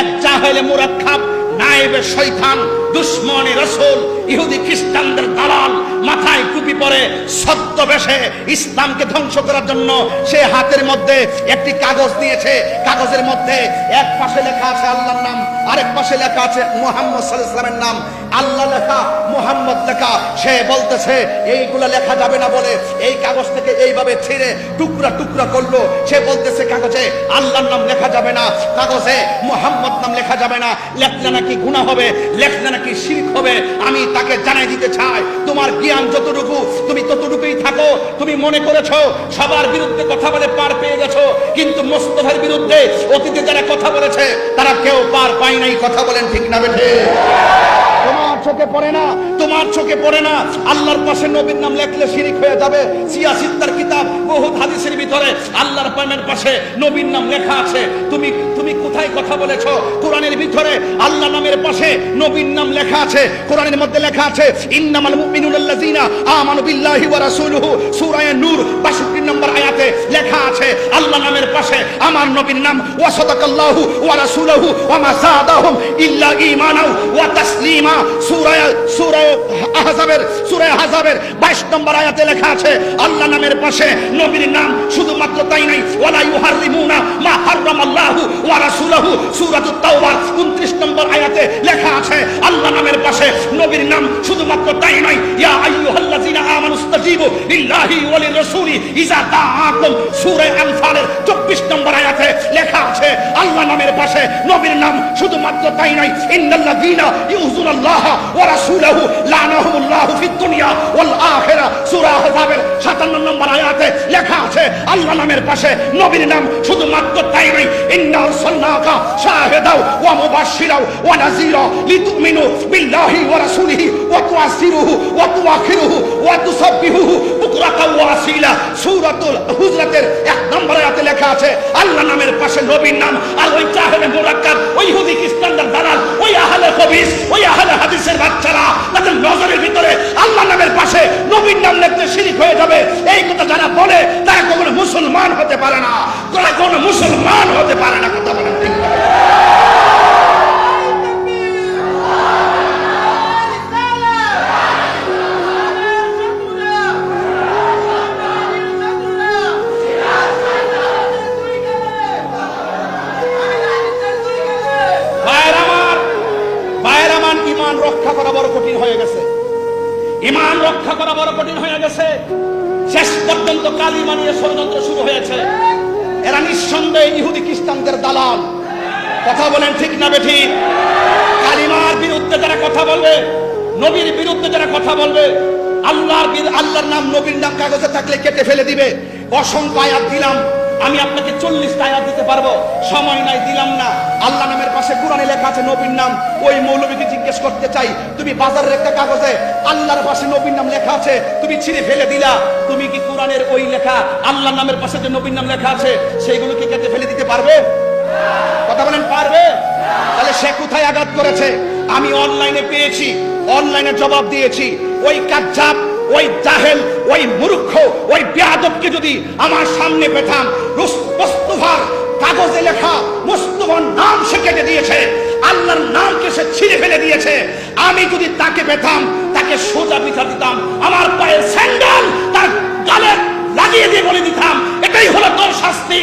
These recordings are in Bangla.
এক জাহেলে মুরাক্কাব নায়েবে শৈতান দুশ্মনী রসুল, ইহুদি খ্রিস্টানদের দালাল, মাথায় টুপি পরে সত্য বেশে ইসলামকে ধ্বংস করার জন্য সে হাতের মধ্যে একটি কাগজ দিয়েছে কাগজের মধ্যে এক পাশে লেখা আছে আল্লাহর নাম, আরেক পাশে লেখা আছে মোহাম্মদ সাল্লামের নাম। আল্লাহ লেখা, মোহাম্মদ লেখা, সে বলতেছে, এইগুলা লেখা যাবে না বলে, এই কাগজ থেকে এইভাবে ছিঁড়ে টুকরা টুকরা করল। সে বলতেছে, কাগজে আল্লাহর নাম লেখা যাবে না, কাগজে মোহাম্মদ নাম লেখা যাবে না, লেখলে নাকি গুণা হবে, লেখলে নাকি শিখ হবে, আমি তাকে জানাই দিতে চাই। তোমার জ্ঞান যতটুকু, তুমি ততটুকুই থাকো, তুমি মনে করেছ, সবার বিরুদ্ধে কথা বলে পার পেয়ে গেছো, কিন্তু মোস্তফার বিরুদ্ধে অতীতে যারা কথা বলেছে, তারা কেউ পার পায় নাই, কথা বলেন ঠিক না, বেঠে? তোমার চোখে পড়ে না, তোমার চোখে পড়ে না। আল্লাহর পাশে নবীর নাম লেখলে শিরিক হয়ে যাবে। সিয়া সিদ্দার কিতাব, বহুত হাদিসের ভিতরে আল্লাহর প্রেমের পাশে নবীর নাম লেখা আছে। তুমি তুমি কোথায় কথা বলেছ? কোরআনের ভিতরে আল্লাহ নামের পাশে নবীর নাম লেখা আছে। কোরআনের মধ্যে লেখা আছে, ইন্নামাল মুমিনুল্লাযিনা আমানু বিল্লাহি ওয়া রাসূলুহু সূরা নূর 62 নম্বর আয়াতে লেখা আছে, আল্লাহ নামের পাশে আমার নবীর নাম, ওয়া সাদাকাল্লাহু ওয়া রাসূলুহু ওয়া মা যাদাহুম ইল্লা ঈমানাও ওয়া তাসলিমা। সূরা সূরা আহজাবের সূরা আহজাবের 22 নম্বর আয়াতে লেখা আছে, আল্লাহ নামের পাশে নবীর নাম শুধুমাত্র তাই নাই ওয়ালা ইউহাররিমুনা মা ওয়া রাসূলুহু। সূরাতুত তাওবা 29 নম্বর আয়াতে লেখা আছে, আল্লাহ নামের পাশে নবীর নাম শুধুমাত্র তাই নয় ইয়া আমানুস্তাজিবু লিল্লাহি ওয়া লিরাসূলি। দাআকুম সূরা আনফালের 24 নম্বর আয়াতে লেখা আছে নবীর নাম শুধুমাত্র তাই নয়, ইন্নাল্লাযিনা ওয়া রাসূলহু লানাহুমুল্লাহু ফিদ দুনিয়া ওয়াল আখিরা। সূরা আহজাবের 57 নম্বর আয়াতে লেখা আছে, আল্লাহ নামের পাশে, নবীর নাম শুধুমাত্র তাই নয়, ইন্না আরসালনাকা শাহিদাও ওয়া মুবাশশিরাও ওয়া নাযীরা লিতুমিনু বিল্লাহি বুকরাতাও ওয়া লেখা আছে, আল্লাহ নামের পাশে নবীর নাম, আর ওই জাহেলে মুরাক্কাব, ওই ইহুদি খ্রিস্টানদের ওই আহলে কবিস ওই তাদের নজরের ভিতরে আল্লাহ পাশে নবীর নাম লিখতে শিরিক হয়ে যাবে। এই কথা যারা বলে, তারা কখনো মুসলমান হতে পারে না। তারা কখনো মুসলমান হতে পারে না, কথা বলেন রক্ষা করা বড় কঠিন হয়ে গেছে। শেষ পর্যন্ত কালী মানিয়ে ষড়যন্ত্র শুরু হয়েছে। এরা নিঃসন্দেহে ইহুদি খ্রিস্টানদের দালাল। কথা বলেন ঠিক না বেঠি? কালিমার বিরুদ্ধে যারা কথা বলবে, নবীর বিরুদ্ধে যারা কথা বলবে, আল্লাহর আল্লাহর নাম, নবীর নাম কাগজে থাকলে কেটে ফেলে দিবে। অসংখ্য আয়াত দিলাম। আমি আপনাকে চল্লিশটা আয়াত দিতে পারব। সময় নাই, দিলাম না। আল্লাহ নামের পাশে কোরআনে লেখা আছে নবীর নাম। ওই মৌলবীকে জিজ্ঞেস করতে চাই, তুমি বাজারের একটা কাগজে আল্লাহর পাশে নবীর নাম লেখা আছে, তুমি ছিঁড়ে ফেলে দিলা। তুমি কি কোরআনের ওই লেখা, আল্লাহর নামের পাশে যে নবীর নাম লেখা আছে সেইগুলোকে কেটে ফেলে দিতে পারবে? কথা বলেন, পারবে? তাহলে সে কোথায় আঘাত করেছে? আমি অনলাইনে পেয়েছি, অনলাইনে জবাব দিয়েছি। ওই কাজ্জাব ওই জাহেল, ওই মূর্খ, ওই বেয়াদবকে যদি আমার সামনে পেতাম কাগজে লেখা মুস্তফার নাম সে কেটে দিয়েছে, আল্লাহর নামকে সে ছিঁড়ে ফেলে দিয়েছে, আমি যদি তাকে পেতাম, তাকে সোজা পিঠা দিতাম, আমার পায়ের স্যান্ডেল তার গালে লাগিয়ে দিয়ে বলে দিতাম, এটাই হলো তোর শাস্তি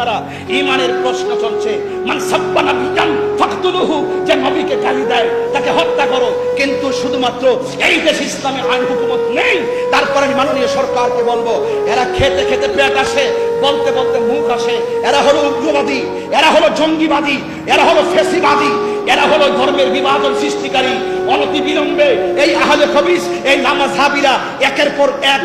আপনারা ইমানের প্রশ্ন চলছে। যে নবীকে গালি দেয়, তাকে হত্যা করো। কিন্তু শুধুমাত্র এই দেশ ইসলামে আইন হুকুমত নেই। তারপরে আমি মাননীয় সরকারকে বলব, এরা খেতে খেতে পেট আসে, বলতে বলতে মুখ আসে। এরা হলো উগ্রবাদী, এরা হলো জঙ্গিবাদী, এরা হলো ফেসিবাদী। এরা হলো ধর্মের বিভাজন সৃষ্টিকারী অনতি বিলম্বে এই আহলে খবিস, এই নামাজ হাবিরা একের পর এক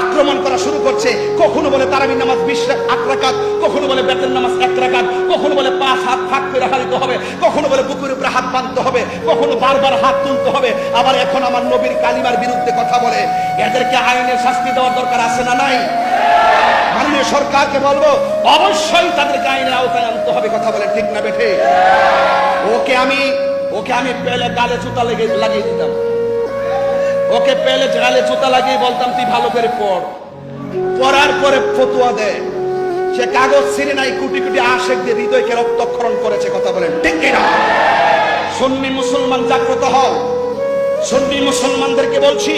আক্রমণ করা শুরু করছে। কখনো বলে তারাবি নামাজ বিশ আট রাকাত, কখনো বলে বেতের নামাজ এক রাকাত, কখনো বলে পাঁচ হাত ফাঁক করে রাখা দিতে হবে, কখনো বলে বুকের উপরে হাত বাঁধতে হবে, কখনো বারবার হাত তুলতে হবে। আবার এখন আমার নবীর কালিমার বিরুদ্ধে কথা বলে। এদেরকে আইনের শাস্তি দেওয়ার দরকার আছে না নাই? মাননীয় সরকারকে বলব, অবশ্যই তাদেরকে আইনের আওতায় আনতে হবে, কথা বলে ঠিক না বেঠে? ওকে আমি ওকে আমি পেলে গালে জুতা লেগে লাগিয়ে দিতাম। ওকে পেলে গালে জুতা লাগিয়ে বলতাম, তুই ভালো করে পড়। পড়ার পরে ফতুয়া দেয় সে কাগজ ছিঁড়ে নাই, কুটি কুটি আশেক দিয়ে হৃদয়কে রক্তক্ষরণ করেছে, কথা বলেন। ঠিক না সুন্নি মুসলমান জাগ্রত হও। সুন্নি মুসলমানদেরকে বলছি,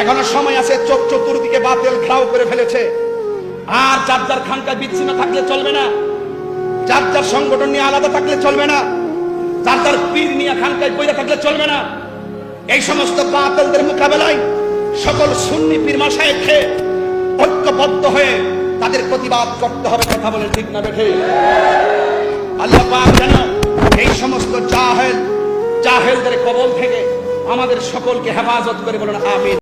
এখনও সময় আছে, চোখ চতুর্দিকে বাতিল ঘ্রাও করে ফেলেছে। আর যার যার খানকায় বিচ্ছিন্ন থাকলে চলবে না। যার যার সংগঠন নিয়ে আলাদা থাকলে চলবে না, যার যার পীর নিয়ে খানকায় বইরা থাকলে চলবে না, এই সমস্ত বাতিলদের মোকাবেলায় সকল সুন্নি পীর মাসায় খেয়ে ঐক্যবদ্ধ হয়ে তাদের প্রতিবাদ করতে হবে কথা বলে ঠিক না বেঠে? আল্লাহ পাক যেন এই সমস্ত জাহেল, জাহেলদের কবল থেকে আমাদের সকলকে হেফাজত করে বলেন, আমিন।